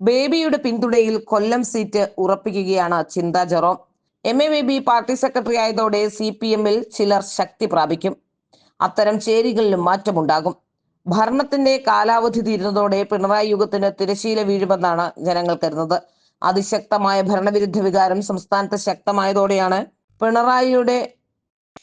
ബേബിയുടെ പിന്തുണയിൽ കൊല്ലം seat ഉറപ്പിക്കുകയാണ് Chintha Jerome. M A Baby party secretary ആയതോടെ C P എമ്മിൽ ചിലർ ശക്തി പ്രാപിക്കും. അത്തരം ചേരികളിലും മാറ്റമുണ്ടാകും. ഭരണത്തിന്റെ കാലാവധി തീരുന്നതോടെ പിണറായി യുഗത്തിന് തിരശീല വീഴുമെന്നാണ് ജനങ്ങൾ കരുതുന്നത്. അതിശക്തമായ ഭരണവിരുദ്ധ വികാരം സംസ്ഥാനത്ത് ശക്തമായതോടെയാണ് പിണറായിയുടെ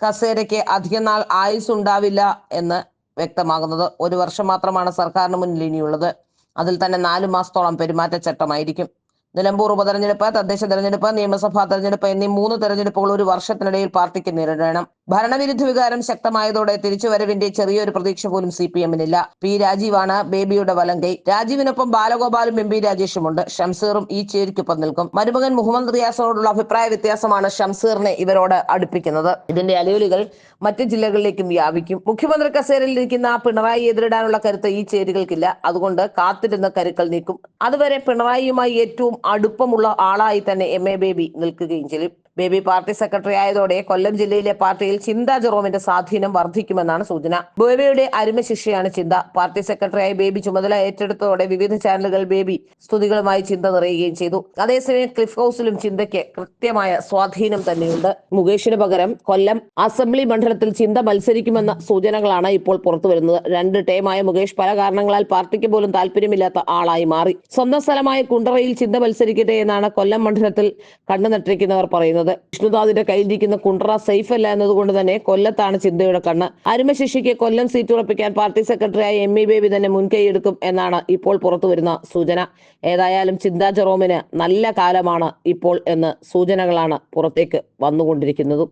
കസേരയ്ക്ക് അധികം നാൾ ആയുസ് ഉണ്ടാവില്ല എന്ന് വ്യക്തമാകുന്നത്. ഒരു വർഷം മാത്രമാണ് സർക്കാരിന് മുന്നിൽ ഇനിയുള്ളത്. അതിൽ തന്നെ നാലു മാസത്തോളം പെരുമാറ്റച്ചട്ടമായിരിക്കും നിലമ്പൂർ ഉപതെരഞ്ഞെടുപ്പ് തദ്ദേശ തെരഞ്ഞെടുപ്പ് നിയമസഭാ തെരഞ്ഞെടുപ്പ് എന്നീ മൂന്ന് തെരഞ്ഞെടുപ്പുകൾ ഒരു വർഷത്തിനിടയിൽ പാർട്ടിക്ക് നേരിടണം. ഭരണവിരുദ്ധ വികാരം ശക്തമായതോടെ തിരിച്ചുവരവിന്റെ ചെറിയൊരു പ്രതീക്ഷ പോലും സി പി. എമ്മിനില്ല പി രാജീവാണ് ബേബിയുടെ വലങ്കൈ. രാജീവിനൊപ്പം ബാലഗോപാലും എം. പി. രാജേഷുമുണ്ട്. ഷംസീറും ഈ ചേരിക്കൊപ്പം നിൽക്കും. മരുമകൻ മുഹമ്മദ് റിയാസിനോടുള്ള അഭിപ്രായ വ്യത്യാസമാണ് ഷംസീറിനെ ഇവരോട് അടുപ്പിക്കുന്നത്. ഇതിന്റെ അലയൊലികൾ മറ്റ് ജില്ലകളിലേക്കും വ്യാപിക്കും. മുഖ്യമന്ത്രി കസേരയിൽ ഇരിക്കുന്ന പിണറായി എതിരിടാനുള്ള കരുത്ത് ഈ ചേരികൾക്കില്ല. അതുകൊണ്ട് കാത്തിരുന്ന കരുക്കൾ നീക്കും. അതുവരെ പിണറായിയുമായി ഏറ്റവും അടുപ്പമുള്ള ആളായി തന്നെ എം. എ. ബേബി നിൽക്കുകയും ചെയ്യും. ബേബി പാർട്ടി സെക്രട്ടറി ആയതോടെ കൊല്ലം ജില്ലയിലെ പാർട്ടിയിൽ ചിന്ത ജെറോമിന്റെ സ്വാധീനം വർദ്ധിക്കുമെന്നാണ് സൂചന. ബേബിയുടെ അരുമ ശിഷ്യയാണ് ചിന്ത. പാർട്ടി സെക്രട്ടറിയായി ബേബി ചുമതല ഏറ്റെടുത്തതോടെ വിവിധ ചാനലുകൾ ബേബി സ്തുതികളുമായി ചിന്ത നിറയുകയും ചെയ്തു. അതേസമയം ക്ലിഫ് ഹൗസിലും ചിന്തയ്ക്ക് കൃത്യമായ സ്വാധീനം തന്നെയുണ്ട്. മുകേഷിന് പകരം കൊല്ലം അസംബ്ലി മണ്ഡലത്തിൽ ചിന്ത മത്സരിക്കുമെന്ന സൂചനകളാണ് ഇപ്പോൾ പുറത്തു വരുന്നത്. രണ്ട് ടേമായ മുകേഷ് പല കാരണങ്ങളാൽ പാർട്ടിക്ക് പോലും താല്പര്യമില്ലാത്ത ആളായി മാറി. സ്വന്തം സ്ഥലമായ കുണ്ടറയിൽ ചിന്ത മത്സരിക്കട്ടെ എന്നാണ് കൊല്ലം മണ്ഡലത്തിൽ കണ്ണു നട്ടിരിക്കുന്നവർ പറയുന്നത്. വിഷ്ണുദാദിന്റെ കയ്യിലിരിക്കുന്ന കുണ്ട്ര സേഫ് അല്ല എന്നതുകൊണ്ട് തന്നെ കൊല്ലത്താണ് ചിന്തയുടെ കണ്ണ്. അരുമശിഷിക്ക് കൊല്ലം സീറ്റ് ഉറപ്പിക്കാൻ പാർട്ടി സെക്രട്ടറിയായ എം ഇ ബേബി തന്നെ മുൻകൈയെടുക്കും എന്നാണ് ഇപ്പോൾ പുറത്തു വരുന്ന സൂചന. ഏതായാലും ചിന്താ ജെറോമിന് നല്ല കാലമാണ് ഇപ്പോൾ എന്ന് സൂചനകളാണ് പുറത്തേക്ക് വന്നുകൊണ്ടിരിക്കുന്നതും.